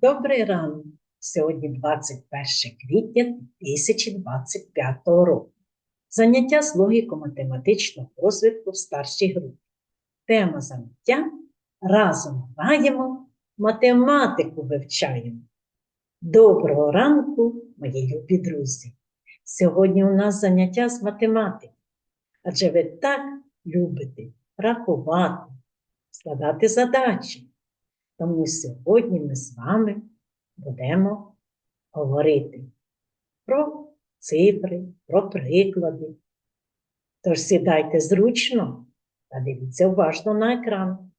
Добрий ранок! Сьогодні 21 квітня 2025 року. Заняття з логіко-математичного розвитку в старшій групі. Тема заняття разом граємо, математику вивчаємо. Доброго ранку, мої любі друзі! Сьогодні у нас заняття з математики. Адже ви так любите рахувати, складати задачі. Тому сьогодні ми з вами будемо говорити про цифри, про приклади. Тож сідайте зручно та дивіться уважно на екран.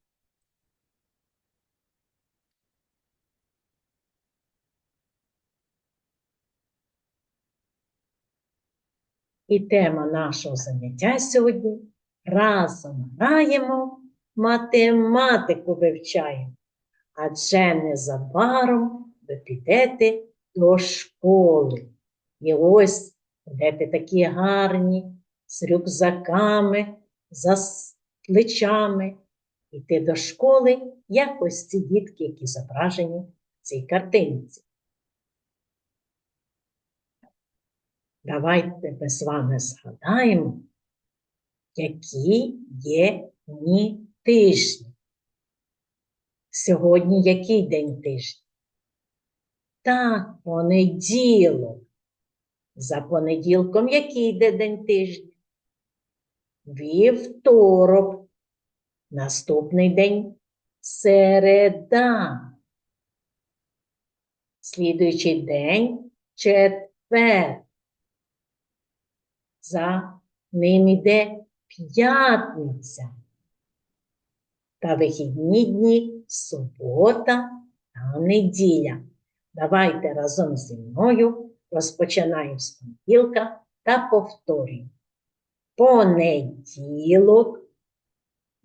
І тема нашого заняття сьогодні разом граємо, математику вивчаємо адже незабаром ви підете до школи. І ось будете такі гарні, з рюкзаками, за плечами. Йти до школи, як ось ці дітки, які зображені в цій картинці. Давайте ми з вами згадаємо, які є дні тижні. Сьогодні який день тижня? Так, понеділок. За понеділком який йде день тижня? Вівторок. Наступний день середа. Слідуючий день четвер. За ним іде п'ятниця. Та вихідні дні субота та неділя. Давайте разом зі мною розпочинаємо з понеділка та повторюємо. Понеділок,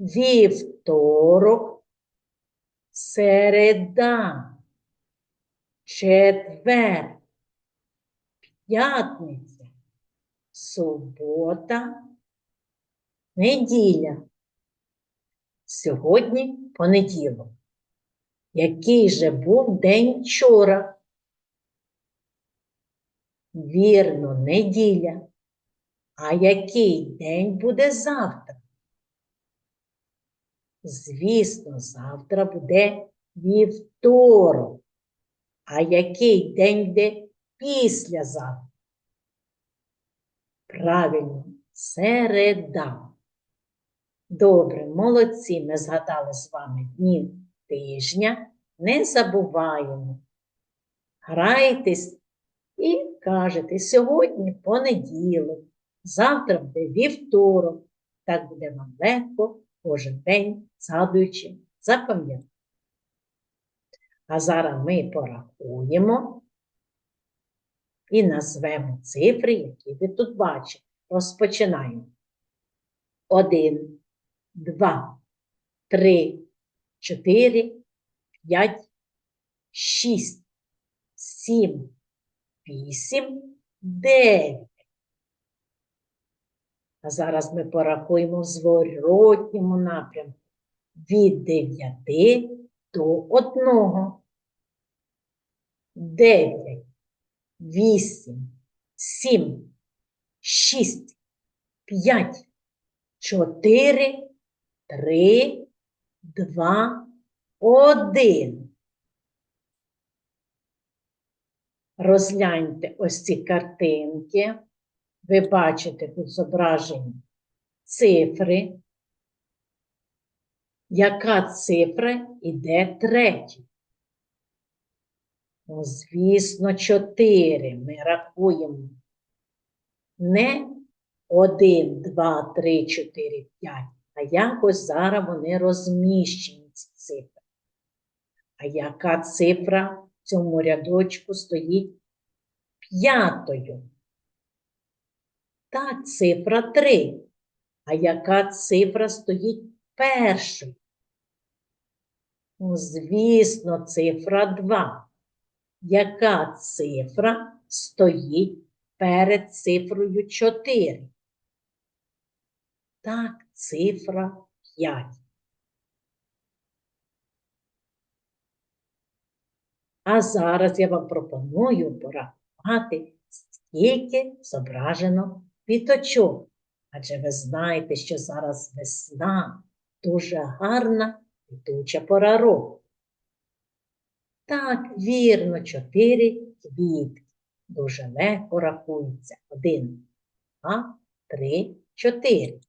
вівторок, середа, четвер, п'ятниця, субота, неділя. Сьогодні понеділок. Який же був день вчора? Вірно, неділя. А який день буде завтра? Звісно, завтра буде вівторок. А який день йде післязавтра? Правильно, середа. Добре, молодці, ми згадали з вами дні тижня. Не забуваємо. Грайтесь і кажете, сьогодні понеділок, завтра буде вівторок. Так буде вам легко кожен день, згадуючи, запам'ятати. А зараз ми порахуємо і назвемо цифри, які ви тут бачите. Розпочинаємо. Один два, три, чотири, п'ять, шість, сім, вісім, дев'ять. А зараз ми порахуємо в зворотньому напрямку від дев'яти до одного. Дев'ять, вісім, сім, шість, п'ять, чотири, три, два, один. Розгляньте ось ці картинки. Ви бачите тут зображені цифри. Яка цифра іде третій? Ну, звісно, чотири. Ми рахуємо не один, два, три, чотири, п'ять а якось зараз вони розміщені. А яка цифра в цьому рядочку стоїть п'ятою? Так, цифра 3. А яка цифра стоїть першою? Ну, звісно, цифра 2. Яка цифра стоїть перед цифрою 4? Так, цифра 5. А зараз я вам пропоную порахувати, скільки зображено квіточок. Адже ви знаєте, що зараз весна дуже гарна квітуча пора року. Так, вірно, чотири квітки. Дуже легко рахується. Один, два, три, чотири.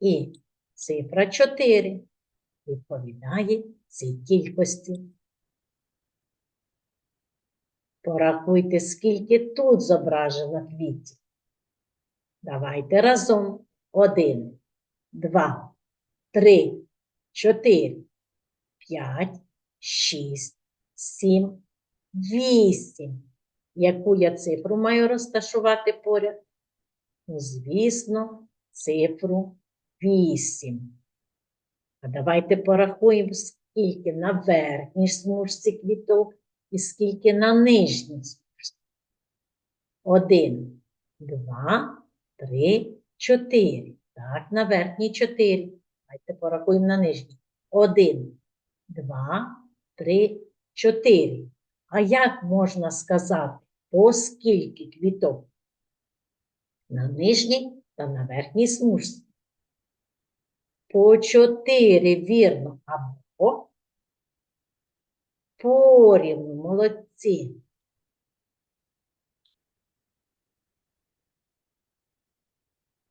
І цифра чотири відповідає цій кількості. Порахуйте, скільки тут зображено квітів. Давайте разом. Один, два, три, чотири, п'ять, шість, сім, вісім. Яку я цифру маю розташувати поряд? Ну, звісно, цифру вісім. А давайте порахуємо, скільки на верхній смужці квіток і скільки на нижній смужці. Один, два, три, чотири. Так, на верхній чотири. Давайте порахуємо на нижній. Один, два, три, чотири. А як можна сказати, по скільки квіток? На нижній та на верхній смужці. По чотири, вірно, або порівну, молодці.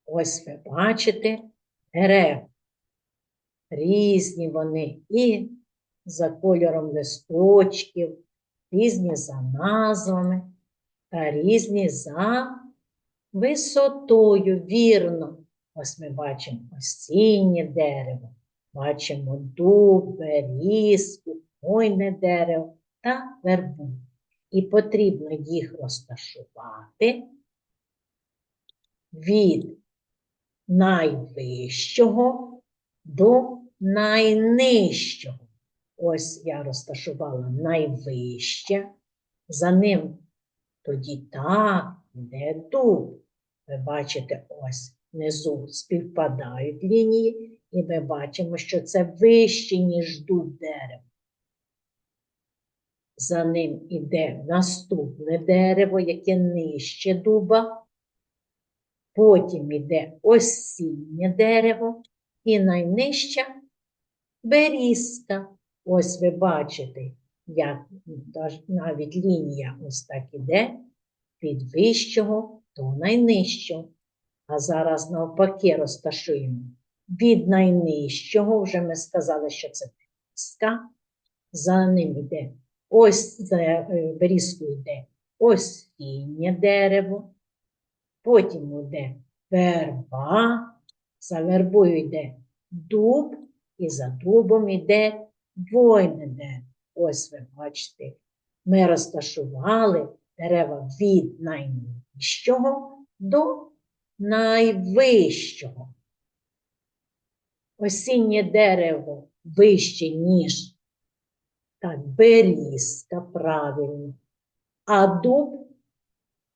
Ось ви бачите дерева. Різні вони і за кольором листочків, різні за назвами та різні за висотою, вірно. Ось ми бачимо осіннє дерево, бачимо дуб, берізку, хвойне дерево та вербу. І потрібно їх розташувати від найвищого до найнижчого. Ось я розташувала найвище, за ним тоді так, йде дуб. Ви бачите, ось внизу співпадають лінії, і ми бачимо, що це вище, ніж дуб дерево. За ним іде наступне дерево, яке нижче дуба. Потім іде осіннє дерево і найнижча берізка. Ось ви бачите, як навіть лінія ось так іде від вищого до найнижчого. А зараз навпаки розташуємо. Від найнижчого, вже ми сказали, що це берізка, за ним йде ось за е, берізкою йде осіннє дерево, потім йде верба, за вербою йде дуб, і за дубом йде двойне дерево. Ось ви бачите, ми розташували дерева від найнижчого до найвищого. Осіннє дерево вище, ніж так, берізка, правильно, а дуб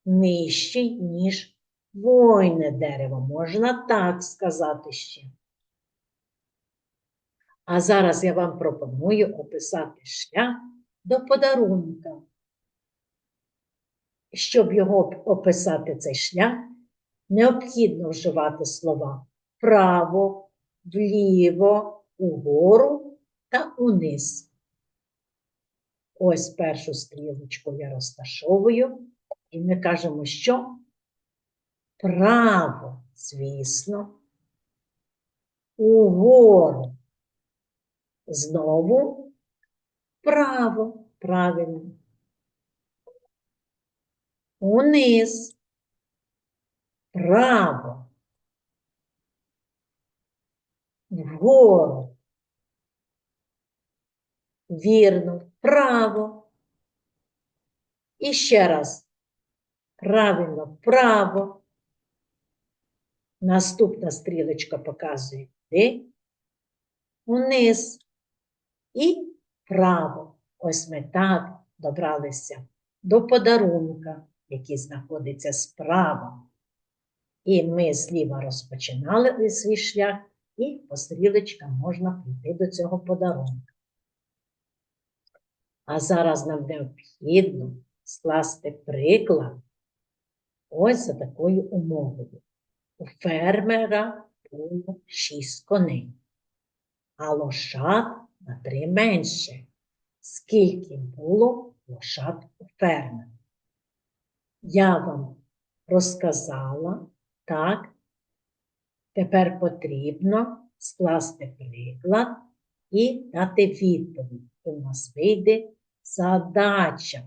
нижчий, ніж хвойне дерево. Можна так сказати ще. А зараз я вам пропоную описати шлях до подарунка. Щоб його описати цей шлях, необхідно вживати слова вправо, вліво, угору та униз. Ось першу стрілочку я розташовую, і ми кажемо, що право, звісно, угору. Знову право, правильно. Униз. Право. Вгору. Вірно, вправо. І ще раз. Правильно, вправо. Наступна стрілочка показує де? Униз і вправо. Ось ми так добралися до подарунка, який знаходиться справа. І ми зліва розпочинали свій шлях, і по стрілочкам можна прийти до цього подарунка. А зараз нам необхідно скласти приклад ось за такою умовою. У фермера було шість коней, а лошад на три менше. Скільки було лошад у фермера? Я вам розказала, так? Тепер потрібно скласти приклад і дати відповідь. І в нас вийде задача.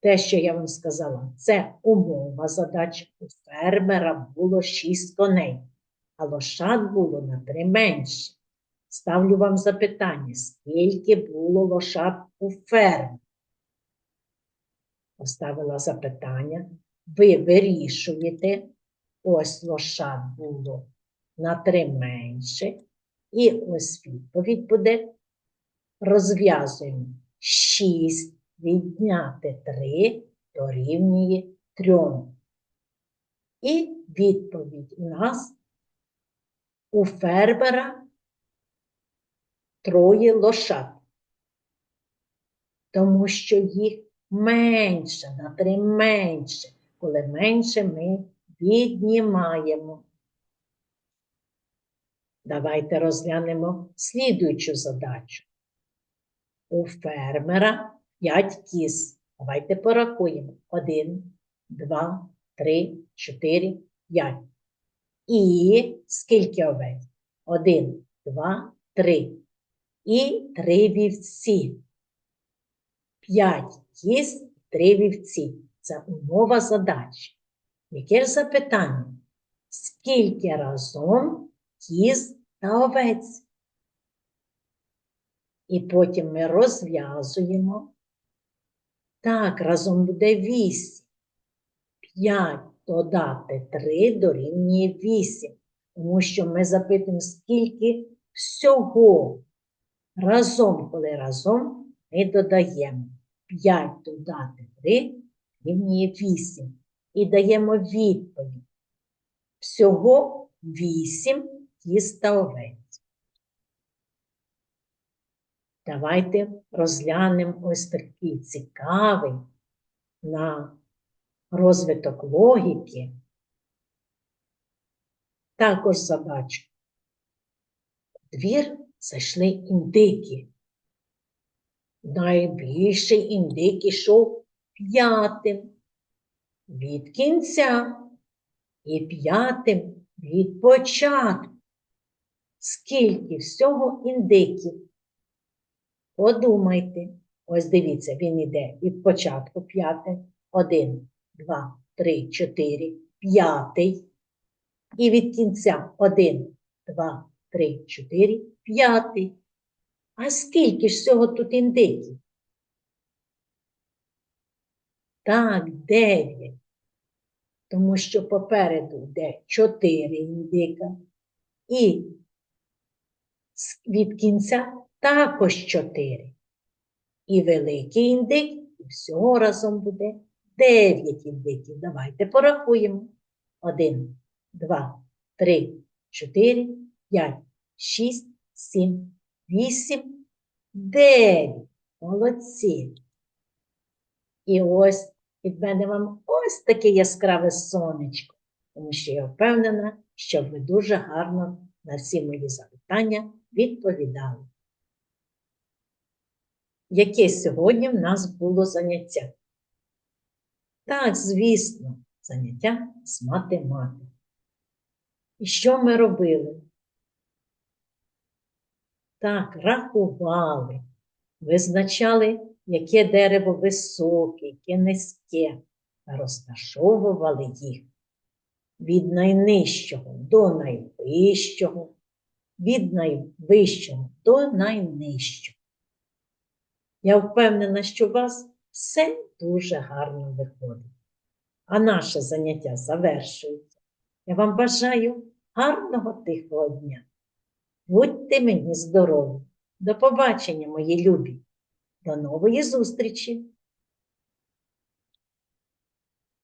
Те, що я вам сказала, це умова задачі. У фермера було шість коней, а лошад було на три менше. Ставлю вам запитання, скільки було лошад у фермі? Поставила запитання. Ви вирішуєте, ось лошад було на три менше. І ось відповідь буде. Розв'язуємо 6 відняти 3 дорівнює 3. І відповідь у нас у фермера троє лошад, тому що їх менше, на три менше. Коли менше ми віднімаємо. Давайте розглянемо слідуючу задачу. У фермера 5 кіз. Давайте порахуємо. 1, 2, 3, 4, 5. І скільки овець? 1, 2, 3. І 3 вівці. 5 кіз, 3 вівці. Це умова задачі. Яке ж запитання? Скільки разом кіз та овець? І потім ми розв'язуємо. Так, разом буде 8. 5 додати 3 дорівнює 8. Тому що ми запитуємо, скільки всього. Разом, коли разом, ми додаємо 5 додати 3 дорівнює 8. І даємо відповідь. Всього 8 кіз та овець. Давайте розглянемо ось такий цікавий на розвиток логіки. Також задачу. У двір зайшли індики. Найбільший індик ішов п'ятим від кінця і п'ятим від початку. Скільки всього індиків? Подумайте. Ось дивіться, він іде від початку п'яте. Один, два, три, чотири, п'ятий. І від кінця один, два, три, чотири, п'ятий. А скільки ж всього тут індиків? Так, дев'ять. Тому що попереду йде чотири індика. І від кінця також 4. І великий індик, і всього разом буде 9 індиків. Давайте порахуємо. 1, 2, 3, 4, 5, 6, 7, 8, 9. Молодці. І ось від мене вам ось таке яскраве сонечко, тому що я впевнена, що ви дуже гарно на всі мої запитання відповідали. Яке сьогодні в нас було заняття? Так, звісно, заняття з математики. І що ми робили? Так, рахували, визначали, яке дерево високе, яке низьке, та розташовували їх від найнижчого до найвищого, від найвищого до найнижчого. Я впевнена, що у вас все дуже гарно виходить. А наше заняття завершується. Я вам бажаю гарного тихого дня. Будьте мені здорові. До побачення, мої любі. До нової зустрічі!